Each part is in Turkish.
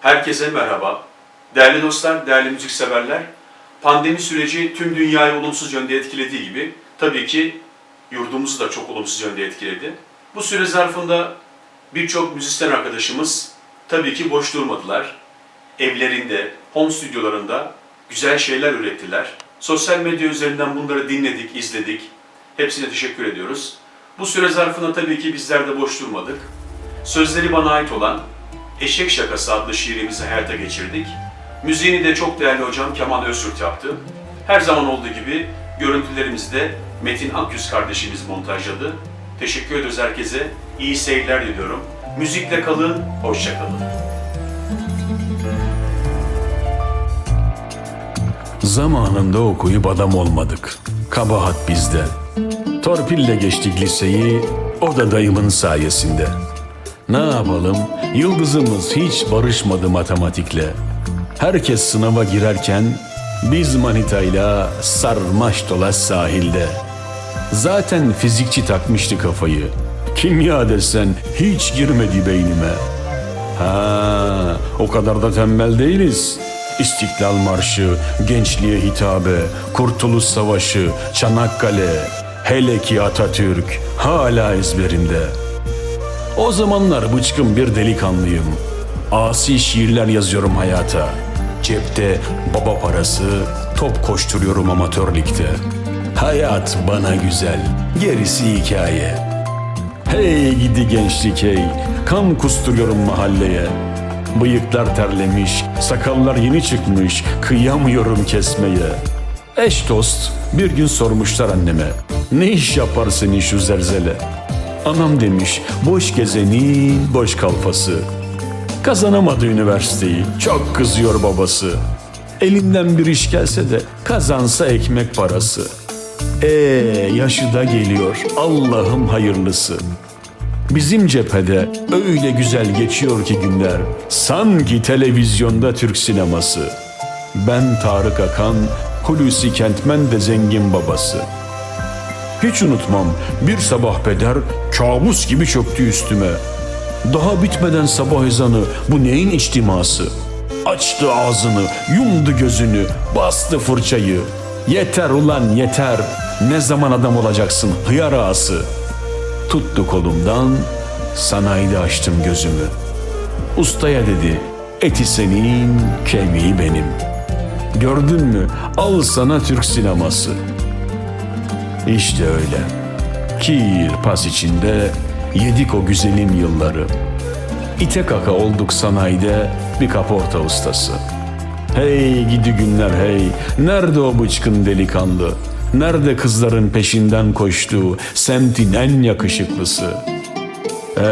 Herkese merhaba. Değerli dostlar, değerli müzikseverler, pandemi süreci tüm dünyayı olumsuz yönde etkilediği gibi tabii ki yurdumuzu da çok olumsuz yönde etkiledi. Bu süre zarfında birçok müzisyen arkadaşımız tabii ki boş durmadılar. Evlerinde, home stüdyolarında güzel şeyler ürettiler. Sosyal medya üzerinden bunları dinledik, izledik. Hepsine teşekkür ediyoruz. Bu süre zarfında tabii ki bizler de boş durmadık. Sözleri bana ait olan Eşek Şakası adlı şiirimizi hayata geçirdik. Müziğini de çok değerli hocam Kemal Öztürk yaptı. Her zaman olduğu gibi görüntülerimizi de Metin Akyüz kardeşimiz montajladı. Teşekkür ediyoruz herkese. İyi seyirler diliyorum. Müzikle kalın, hoşça kalın. Zamanında okuyup adam olmadık. Kabahat bizde. Torpille geçtik liseyi, o da dayımın sayesinde. Ne yapalım, yıldızımız hiç barışmadı matematikle. Herkes sınava girerken, biz manitayla sarmaş dolaş sahilde. Zaten fizikçi takmıştı kafayı. Kimya desen hiç girmedi beynime. Ha, o kadar da tembel değiliz. İstiklal Marşı, Gençliğe Hitabe, Kurtuluş Savaşı, Çanakkale, hele ki Atatürk hala ezberimde. O zamanlar bıçkın bir delikanlıyım. Asi şiirler yazıyorum hayata. Cepte baba parası, top koşturuyorum amatör ligde. Hayat bana güzel, gerisi hikaye. Hey gidi gençlik hey, kan kusturuyorum mahalleye. Bıyıklar terlemiş, sakallar yeni çıkmış, kıyamıyorum kesmeye. Eş dost bir gün sormuşlar anneme, ne iş yapar senin şu zerzele? Anam demiş, boş gezeni, boş kalfası. Kazanamadı üniversiteyi, çok kızıyor babası. Elinden bir iş gelse de kazansa ekmek parası. Ee yaşı da geliyor, Allah'ım hayırlısı. Bizim cephede öyle güzel geçiyor ki günler. Sanki televizyonda Türk sineması. Ben Tarık Akan, Hulusi Kentmen de zengin babası. Hiç unutmam bir sabah peder kabus gibi çöktü üstüme. Daha bitmeden sabah ezanı bu neyin içtiması? Açtı ağzını, yumdu gözünü, bastı fırçayı. Yeter ulan yeter, ne zaman adam olacaksın hıyar ağası? Tuttu kolumdan, sanayide açtım gözümü. Ustaya dedi, eti senin, kemiği benim. Gördün mü, al sana Türk sineması. İşte öyle. Kir pas içinde yedik o güzelim yılları. İte kaka olduk sanayide bir kaporta ustası. Hey gidi günler hey, nerede o bıçkın delikanlı? Nerede kızların peşinden koştuğu semtin en yakışıklısı? Eee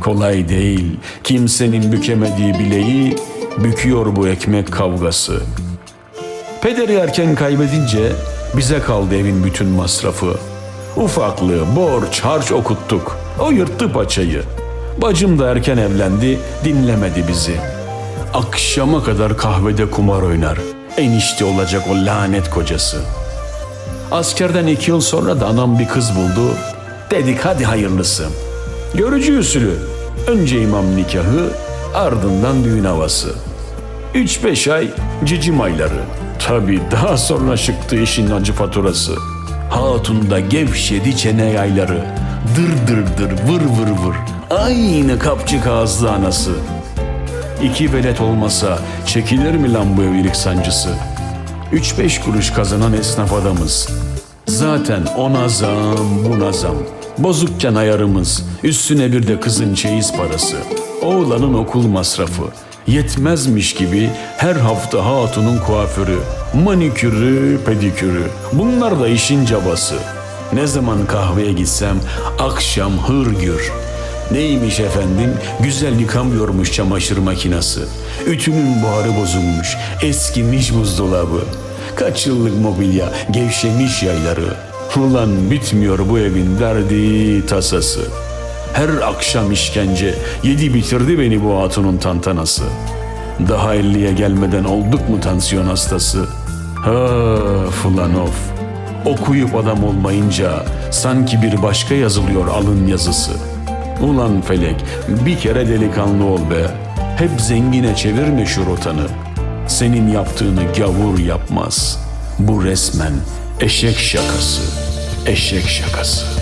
kolay değil. Kimsenin bükemediği bileği büküyor bu ekmek kavgası. Pederi erken kaybedince bize kaldı evin bütün masrafı. Ufaklığı borç harç okuttuk. O yırttı paçayı. Bacım da erken evlendi, dinlemedi bizi. Akşama kadar kahvede kumar oynar. Enişte olacak o lanet kocası. Askerden iki yıl sonra da anam bir kız buldu. Dedik hadi hayırlısı. Görücü usulü. Önce imam nikahı, ardından düğün havası. Üç beş ay cicim ayları. Tabi daha sonra çıktı işin acı faturası. Hatunda gevşedi çene yayları. Dır dır dır vır vır vır. Aynı kapçık ağızlı anası. İki velet olmasa çekilir mi lan bu evlilik sancısı? Üç beş kuruş kazanan esnaf adamız. Zaten ona zam buna zam. Bozukken ayarımız. Üstüne bir de kızın çeyiz parası. Oğlanın okul masrafı. Yetmezmiş gibi her hafta hatunun kuaförü. Manikürü, pedikürü. Bunlar da işin cabası. Ne zaman kahveye gitsem akşam hırgür. Neymiş efendim? Güzel yıkamıyormuş çamaşır makinesi. Ütünün buharı bozulmuş. Eskimiş buzdolabı. Kaç yıllık mobilya, gevşemiş yayları. Ulan bitmiyor bu evin derdi tasası. Her akşam işkence, yedi bitirdi beni bu hatunun tantanası. Daha elliye gelmeden olduk mu tansiyon hastası? Of ulan of. Okuyup adam olmayınca sanki bir başka yazılıyor alın yazısı. Ulan felek bir kere delikanlı ol be. Hep zengine çevirme şu rotanı. Senin yaptığını gavur yapmaz. Bu resmen eşek şakası. Eşek şakası.